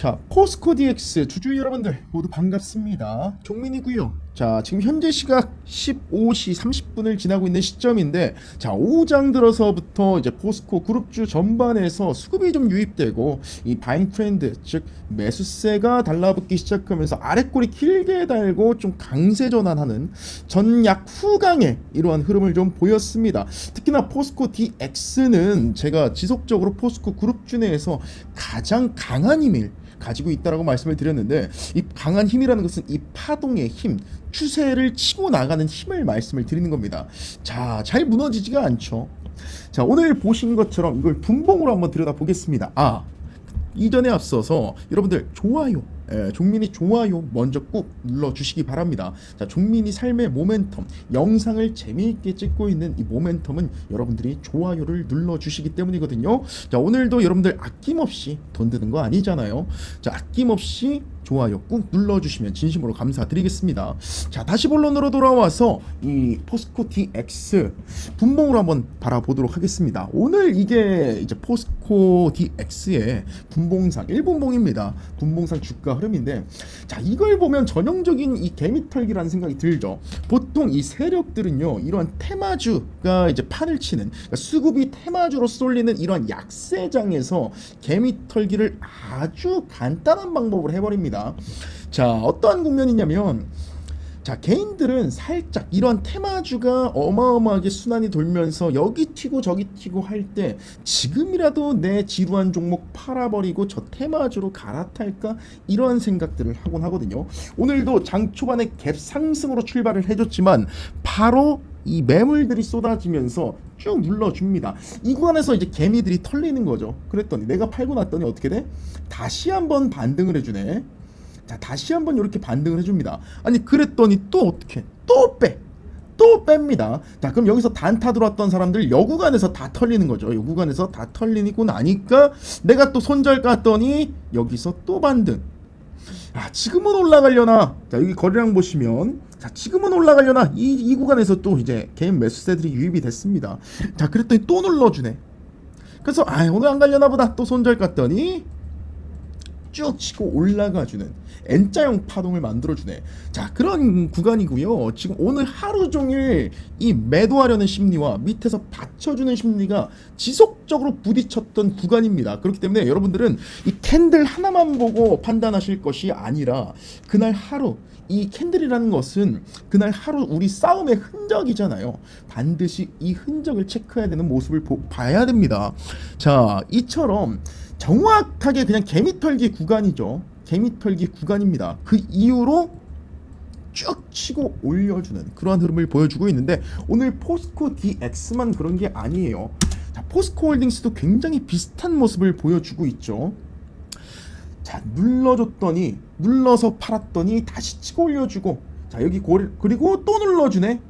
자, 포스코 DX 주주 여러분들 모두 반갑습니다. 종민이고요. 자, 지금 현재 시각 15시 30분을 지나고 있는 시점인데 자, 오장 들어서부터 이제 포스코 그룹주 전반에서 수급이 좀 유입되고 이 바잉 트렌드, 즉 매수세가 달라붙기 시작하면서 아랫골이 길게 달고 좀 강세 전환하는 전약 후강의 이러한 흐름을 좀 보였습니다. 특히나 포스코 DX는 제가 지속적으로 포스코 그룹주 내에서 가장 강한 힘을 가지고 있다라고 말씀을 드렸는데 이 강한 힘이라는 것은 이 파동의 힘, 추세를 치고 나가는 힘을 말씀을 드리는 겁니다. 자, 잘 무너지지가 않죠. 자, 오늘 보신 것처럼 이걸 분봉으로 한번 들여다 보겠습니다. 아, 이전에 앞서서 여러분들 좋아요 예, 종민이 좋아요 먼저 꾹 눌러주시기 바랍니다 자 종민이 삶의 모멘텀 영상을 재미있게 찍고 있는 이 모멘텀은 여러분들이 좋아요를 눌러주시기 때문이거든요 자 오늘도 여러분들 아낌없이 돈 드는 거 아니잖아요 자 아낌없이 좋아요 꾹 눌러주시면 진심으로 감사드리겠습니다. 자 다시 본론으로 돌아와서 이 포스코 DX 분봉으로 한번 바라보도록 하겠습니다. 오늘 이게 이제 포스코 DX의 분봉상 1분봉입니다. 분봉상 주가 흐름인데 자 이걸 보면 전형적인 이 개미털기라는 생각이 들죠. 보통 이 세력들은요 이러한 테마주가 이제 판을 치는 그러니까 수급이 테마주로 쏠리는 이러한 약세장에서 개미털기를 아주 간단한 방법으로 해버립니다 자 어떠한 국면이냐면 자 개인들은 살짝 이런 테마주가 어마어마하게 순환이 돌면서 여기 튀고 저기 튀고 할 때 지금이라도 내 지루한 종목 팔아버리고 저 테마주로 갈아탈까 이런 생각들을 하곤 하거든요 오늘도 장 초반에 갭 상승으로 출발을 해줬지만 바로 이 매물들이 쏟아지면서 쭉 눌러줍니다. 이 구간에서 이제 개미들이 털리는 거죠. 그랬더니 내가 팔고 났더니 어떻게 돼? 다시 한번 반등을 해주네. 자 다시 한번 이렇게 반등을 해줍니다. 아니 그랬더니 또 어떻게? 또 빼. 또 뺍니다. 자 그럼 여기서 단타 들어왔던 사람들 여 구간에서 다 털리는 거죠. 여 구간에서 다 털리고 나니까 내가 또 손절 깠더니 여기서 또 반등. 아 지금은 올라가려나? 자 여기 거래량 보시면 자 지금은 올라가려나? 이, 이 구간에서 또 이제 개인 매수세들이 유입이 됐습니다. 자 그랬더니 또 눌러주네. 그래서 아 오늘 안 가려나 보다 또 손절 갔더니 쭉 치고 올라가주는 N자형 파동을 만들어주네. 자 그런 구간이고요. 지금 오늘 하루 종일 이 매도하려는 심리와 밑에서 받쳐주는 심리가 지속적으로 부딪혔던 구간입니다. 그렇기 때문에 여러분들은 이 캔들 하나만 보고 판단하실 것이 아니라 그날 하루 이 캔들이라는 것은 그날 하루 우리 싸움의 흔적이잖아요. 반드시 이 흔적을 체크해야 되는 모습을 보, 봐야 됩니다. 자, 이처럼 정확하게 그냥 개미털기 구간이죠. 개미털기 구간입니다. 그 이후로 쭉 치고 올려주는 그러한 흐름을 보여주고 있는데 오늘 포스코 DX만 그런 게 아니에요. 자, 포스코 홀딩스도 굉장히 비슷한 모습을 보여주고 있죠. 자 눌러줬더니 눌러서 팔았더니 다시 치고 올려주고. 자 여기 고리 그리고 또 눌러주네.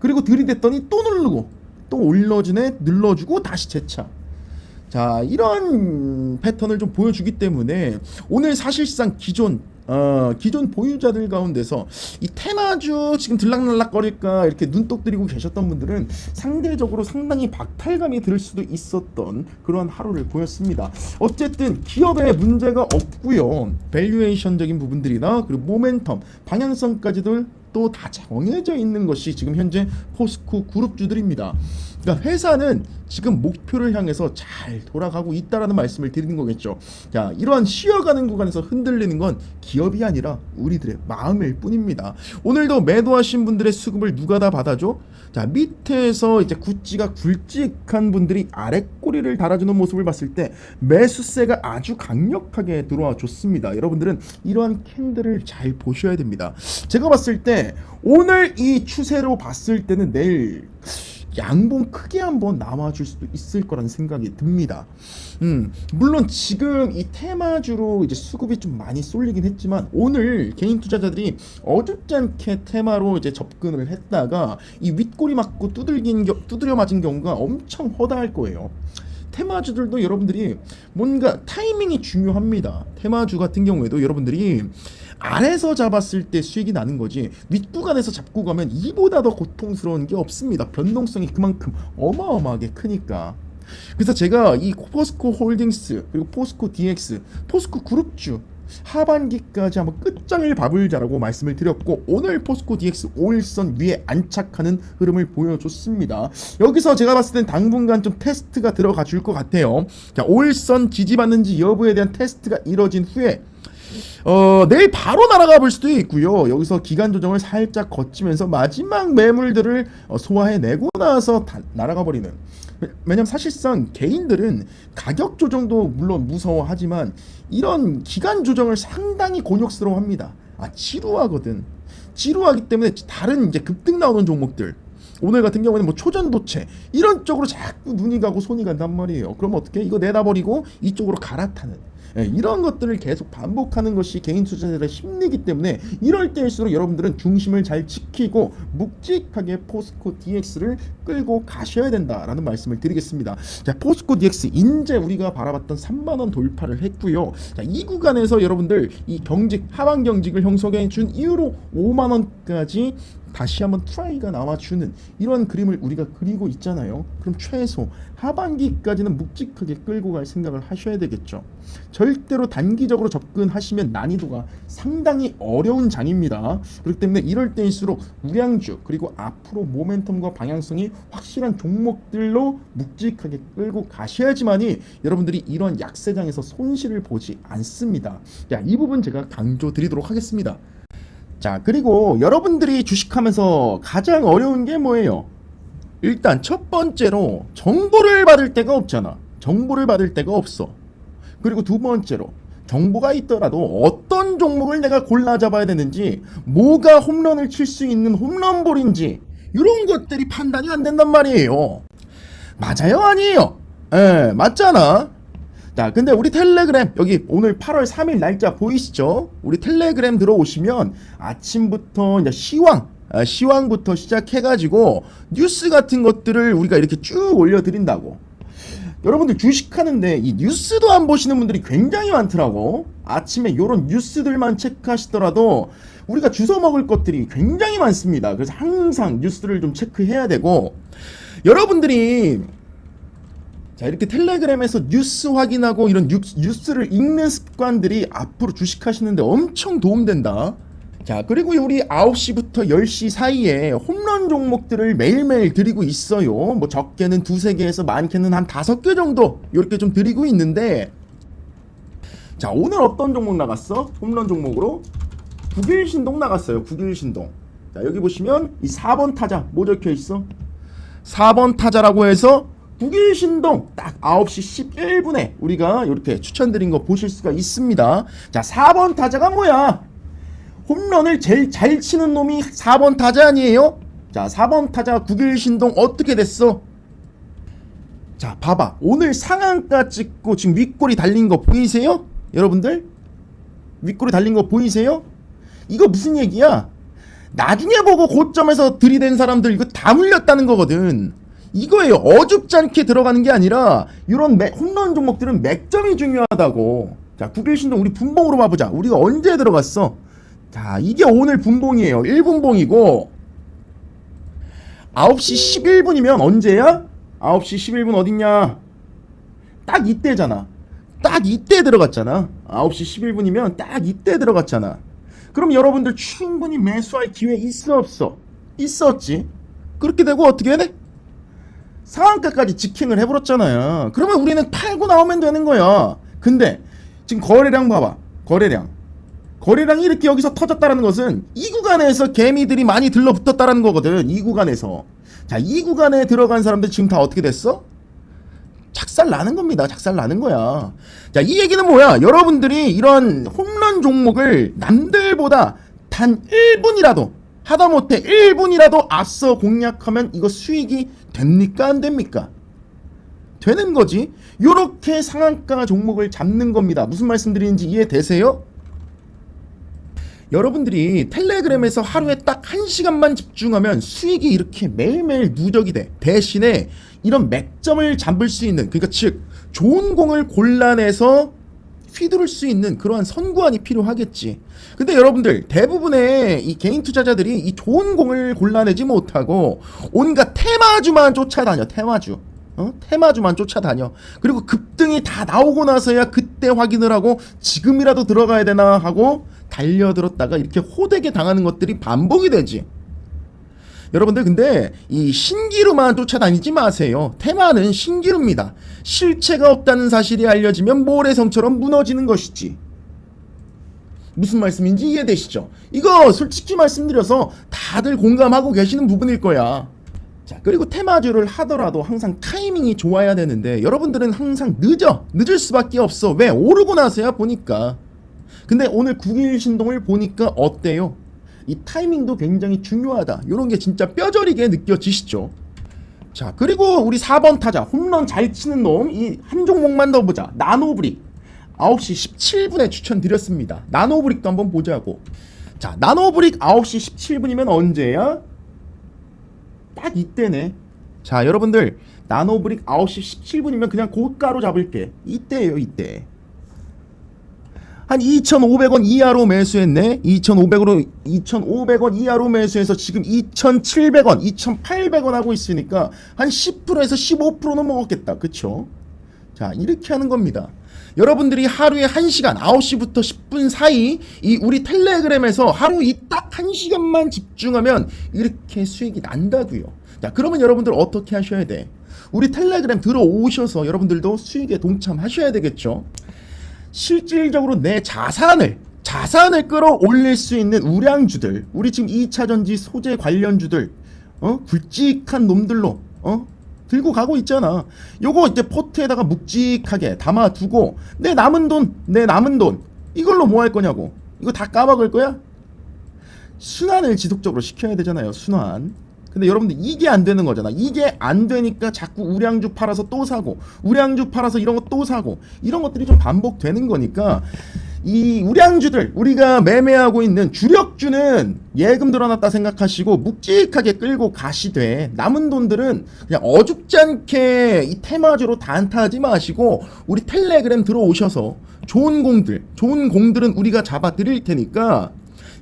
그리고 들이댔더니 또 누르고 또 올려주네 눌러주고 다시 재차. 자 이런 패턴을 좀 보여주기 때문에 오늘 사실상 기존 어, 기존 보유자들 가운데서 이 테마주 지금 들락날락거릴까 이렇게 눈독 들이고 계셨던 분들은 상대적으로 상당히 박탈감이 들 수도 있었던 그런 하루를 보였습니다. 어쨌든 기업에 문제가 없고요. 밸류에이션적인 부분들이나 그리고 모멘텀, 방향성까지도 또 다 정해져 있는 것이 지금 현재 포스코 그룹주들입니다. 그러니까 회사는 지금 목표를 향해서 잘 돌아가고 있다라는 말씀을 드리는 거겠죠. 자, 이러한 쉬어가는 구간에서 흔들리는 건 기업이 아니라 우리들의 마음일 뿐입니다. 오늘도 매도하신 분들의 수급을 누가 다 받아줘? 자, 밑에서 이제 구찌가 굵직한 분들이 아랫꼬리를 달아주는 모습을 봤을 때 매수세가 아주 강력하게 들어와 줬습니다. 여러분들은 이러한 캔들을 잘 보셔야 됩니다. 제가 봤을 때 오늘 이 추세로 봤을 때는 내일 양봉 크게 한번 남아줄 수도 있을 거라는 생각이 듭니다. 음, 물론 지금 이 테마주로 이제 수급이 좀 많이 쏠리긴 했지만 오늘 개인 투자자들이 어줍지 않게 테마로 이제 접근을 했다가 이 윗꼬리 맞고 두들긴 겨, 두드려 맞은 경우가 엄청 허다할 거예요. 테마주들도 여러분들이 뭔가 타이밍이 중요합니다. 테마주 같은 경우에도 여러분들이 아래서 잡았을 때 수익이 나는 거지 윗구간에서 잡고 가면 이보다 더 고통스러운 게 없습니다. 변동성이 그만큼 어마어마하게 크니까. 그래서 제가 이 포스코 홀딩스 그리고 포스코 DX, 포스코 그룹주 하반기까지 한번 끝장을 봐볼자라고 말씀을 드렸고 오늘 포스코 DX 5일선 위에 안착하는 흐름을 보여줬습니다. 여기서 제가 봤을 땐 당분간 좀 테스트가 들어가 줄 것 같아요. 자, 5일선 지지받는지 여부에 대한 테스트가 이뤄진 후에 어, 내일 바로 날아가 볼 수도 있고요. 여기서 기간 조정을 살짝 거치면서 마지막 매물들을 어, 소화해내고 나서 다, 날아가 버리는. 왜- 왜냐면 사실상 개인들은 가격 조정도 물론 무서워하지만 이런 기간 조정을 상당히 곤욕스러워합니다. 아 지루하거든. 지루하기 때문에 다른 이제 급등 나오는 종목들 오늘 같은 경우에는 뭐 초전도체 이런 쪽으로 자꾸 눈이 가고 손이 간단 말이에요. 그럼 어떻게 이거 내다버리고 이쪽으로 갈아타는 예, 이런 것들을 계속 반복하는 것이 개인 투자자들의 심리이기 때문에 이럴 때일수록 여러분들은 중심을 잘 지키고 묵직하게 포스코 DX를 끌고 가셔야 된다라는 말씀을 드리겠습니다. 자, 포스코 DX 인제 우리가 바라봤던 3만 원 돌파를 했고요. 자, 이 구간에서 여러분들 이 경직 하방 경직을 형성해 준 이후로 5만 원까지 다시 한번 트라이가 나와주는 이런 그림을 우리가 그리고 있잖아요. 그럼 최소 하반기까지는 묵직하게 끌고 갈 생각을 하셔야 되겠죠. 절대로 단기적으로 접근하시면 난이도가 상당히 어려운 장입니다. 그렇기 때문에 이럴 때일수록 우량주 그리고 앞으로 모멘텀과 방향성이 확실한 종목들로 묵직하게 끌고 가셔야지만이 여러분들이 이런 약세장에서 손실을 보지 않습니다. 자, 이 부분 제가 강조 드리도록 하겠습니다. 자, 그리고 여러분들이 주식하면서 가장 어려운 게 뭐예요? 일단 첫 번째로 정보를 받을 데가 없잖아. 정보를 받을 데가 없어. 그리고 두 번째로 정보가 있더라도 어떤 종목을 내가 골라 잡아야 되는지, 뭐가 홈런을 칠 수 있는 홈런볼인지 이런 것들이 판단이 안 된단 말이에요. 맞아요, 아니에요? 예, 맞잖아. 자, 근데 우리 텔레그램 여기 오늘 8월 3일 날짜 보이시죠? 우리 텔레그램 들어오시면 아침부터 이제 시황 아, 시황부터 시작해가지고 뉴스 같은 것들을 우리가 이렇게 쭉 올려드린다고. 여러분들 주식하는데 이 뉴스도 안 보시는 분들이 굉장히 많더라고. 아침에 요런 뉴스들만 체크하시더라도 우리가 주워 먹을 것들이 굉장히 많습니다. 그래서 항상 뉴스를 좀 체크해야 되고 여러분들이 자 이렇게 텔레그램에서 뉴스 확인하고 이런 뉴, 뉴스 를 읽는 습관들이 앞으로 주식하시는데 엄청 도움된다. 자 그리고 우리 9시부터 10시 사이에 홈런 종목들을 매일매일 드리고 있어요. 뭐 적게는 두세 개에서 많게는 한 다섯 개 정도 이렇게 좀 드리고 있는데 자 오늘 어떤 종목 나갔어? 홈런 종목으로 국일신동 나갔어요. 국일신동. 자 여기 보시면 이 4번 타자 뭐 적혀 있어? 4번 타자라고 해서 국일신동 딱 9시 11분에 우리가 이렇게 추천드린 거 보실 수가 있습니다. 자, 4번 타자가 뭐야? 홈런을 제일 잘 치는 놈이 4번 타자 아니에요? 자, 4번 타자 국일신동 어떻게 됐어? 자, 봐봐. 오늘 상한가 찍고 지금 윗골이 달린 거 보이세요? 여러분들? 윗골이 달린 거 보이세요? 이거 무슨 얘기야? 나중에 보고 고점에서 들이댄 사람들 이거 다 물렸다는 거거든. 이거예요. 어줍지 않게 들어가는 게 아니라 이런 맥- 홈런 종목들은 맥점이 중요하다고. 자, 국일신동 우리 분봉으로 봐보자. 우리가 언제 들어갔어? 자, 이게 오늘 분봉이에요. 1분봉이고 9시 11분이면 언제야? 9시 11분 어딨냐? 딱 이때잖아. 딱 이때 들어갔잖아. 9시 11분이면 딱 이때 들어갔잖아. 그럼 여러분들 충분히 매수할 기회 있어 없어? 있었지. 그렇게 되고 어떻게 해? 상한가까지 직행을 해버렸잖아요. 그러면 우리는 팔고 나오면 되는 거야. 근데 지금 거래량 봐봐. 거래량. 거래량이 이렇게 여기서 터졌다라는 것은 이 구간에서 개미들이 많이 들러붙었다라는 거거든. 이 구간에서. 자, 이 구간에 들어간 사람들 지금 다 어떻게 됐어? 작살 나는 겁니다. 작살 나는 거야. 자, 이 얘기는 뭐야? 여러분들이 이런 홈런 종목을 남들보다 단 1분이라도 하다못해 1분이라도 앞서 공략하면 이거 수익이 됩니까? 안 됩니까? 되는 거지. 요렇게 상한가 종목을 잡는 겁니다. 무슨 말씀 드리는지 이해되세요? 여러분들이 텔레그램에서 하루에 딱한 시간만 집중하면 수익이 이렇게 매일매일 누적이 돼. 대신에 이런 맥점을 잡을 수 있는, 그러니까 즉, 좋은 공을 골라내서 휘두를 수 있는 그러한 선구안이 필요하겠지. 근데 여러분들, 대부분의 이 개인 투자자들이 이 좋은 공을 골라내지 못하고 온갖 테마주만 쫓아다녀, 테마주. 어? 테마주만 쫓아다녀. 그리고 급등이 다 나오고 나서야 그때 확인을 하고 지금이라도 들어가야 되나 하고 달려들었다가 이렇게 호되게 당하는 것들이 반복이 되지. 여러분들 근데 이 신기루만 쫓아다니지 마세요. 테마는 신기루입니다. 실체가 없다는 사실이 알려지면 모래성처럼 무너지는 것이지. 무슨 말씀인지 이해되시죠? 이거 솔직히 말씀드려서 다들 공감하고 계시는 부분일 거야. 자, 그리고 테마주를 하더라도 항상 타이밍이 좋아야 되는데 여러분들은 항상 늦어. 늦을 수밖에 없어. 왜? 오르고 나서야 보니까. 근데 오늘 9일 신동을 보니까 어때요? 이 타이밍도 굉장히 중요하다. 이런 게 진짜 뼈저리게 느껴지시죠? 자, 그리고 우리 4번 타자 홈런 잘 치는 놈 이 한 종목만 더 보자. 나노브릭 9시 17분에 추천드렸습니다. 나노브릭도 한번 보자고. 자, 나노브릭 9시 17분이면 언제야? 딱 이때네. 자, 여러분들 나노브릭 9시 17분이면 그냥 고가로 잡을게. 이때예요, 이때. 한 2,500원 이하로 매수했네. 2,500으로 2,500원 이하로 매수해서 지금 2,700원, 2,800원 하고 있으니까 한 10%에서 15%는 먹었겠다. 그쵸? 자, 이렇게 하는 겁니다. 여러분들이 하루에 1시간 9시부터 10분 사이 이 우리 텔레그램에서 하루 이 딱 1시간만 집중하면 이렇게 수익이 난다고요. 자, 그러면 여러분들 어떻게 하셔야 돼? 우리 텔레그램 들어오셔서 여러분들도 수익에 동참하셔야 되겠죠. 실질적으로 내 자산을 자산을 끌어올릴 수 있는 우량주들 우리 지금 2차전지 소재 관련주들 어? 굵직한 놈들로 어? 들고 가고 있잖아. 요거 이제 포트에다가 묵직하게 담아두고 내 남은 돈 내 남은 돈 이걸로 뭐 할 거냐고. 이거 다 까먹을 거야? 순환을 지속적으로 시켜야 되잖아요 순환 근데 여러분들 이게 안 되는 거잖아. 이게 안 되니까 자꾸 우량주 팔아서 또 사고 우량주 팔아서 이런 거 또 사고 이런 것들이 좀 반복되는 거니까 이 우량주들 우리가 매매하고 있는 주력주는 예금 들어놨다 생각하시고 묵직하게 끌고 가시되 남은 돈들은 그냥 어줍지 않게 이 테마주로 단타하지 마시고 우리 텔레그램 들어오셔서 좋은 공들 좋은 공들은 우리가 잡아 드릴 테니까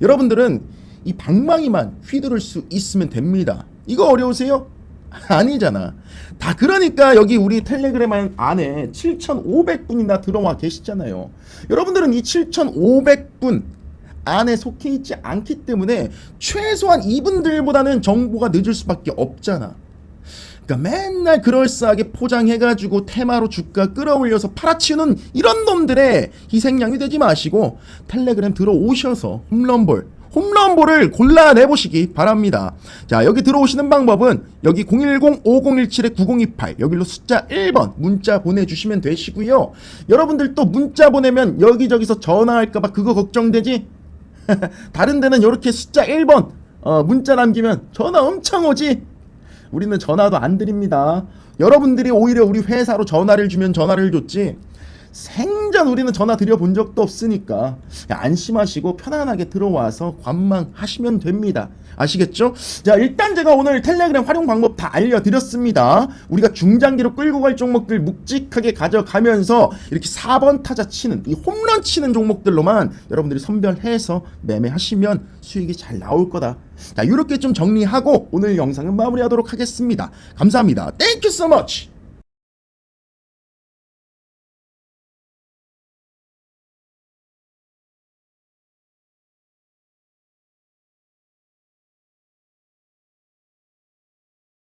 여러분들은 이 방망이만 휘두를 수 있으면 됩니다. 이거 어려우세요? 아니잖아. 다 그러니까 여기 우리 텔레그램 안에 7,500분이나 들어와 계시잖아요. 여러분들은 이 7,500분 안에 속해 있지 않기 때문에 최소한 이분들보다는 정보가 늦을 수밖에 없잖아. 그러니까 맨날 그럴싸하게 포장해가지고 테마로 주가 끌어올려서 팔아치우는 이런 놈들의 희생양이 되지 마시고 텔레그램 들어오셔서 홈런볼 홈런볼을 골라내보시기 바랍니다. 자, 여기 들어오시는 방법은 여기 010-5017-9028 여기로 숫자 1번 문자 보내주시면 되시고요. 여러분들 또 문자 보내면 여기저기서 전화할까봐 그거 걱정되지? 다른 데는 이렇게 숫자 1번 어, 문자 남기면 전화 엄청 오지? 우리는 전화도 안 드립니다. 여러분들이 오히려 우리 회사로 전화를 주면 전화를 줬지. 생전 우리는 전화 드려본 적도 없으니까 안심하시고 편안하게 들어와서 관망하시면 됩니다. 아시겠죠? 자, 일단 제가 오늘 텔레그램 활용 방법 다 알려드렸습니다. 우리가 중장기로 끌고 갈 종목들 묵직하게 가져가면서 이렇게 4번 타자 치는 이 홈런 치는 종목들로만 여러분들이 선별해서 매매하시면 수익이 잘 나올 거다. 자, 이렇게 좀 정리하고 오늘 영상은 마무리하도록 하겠습니다. 감사합니다. Thank you so much.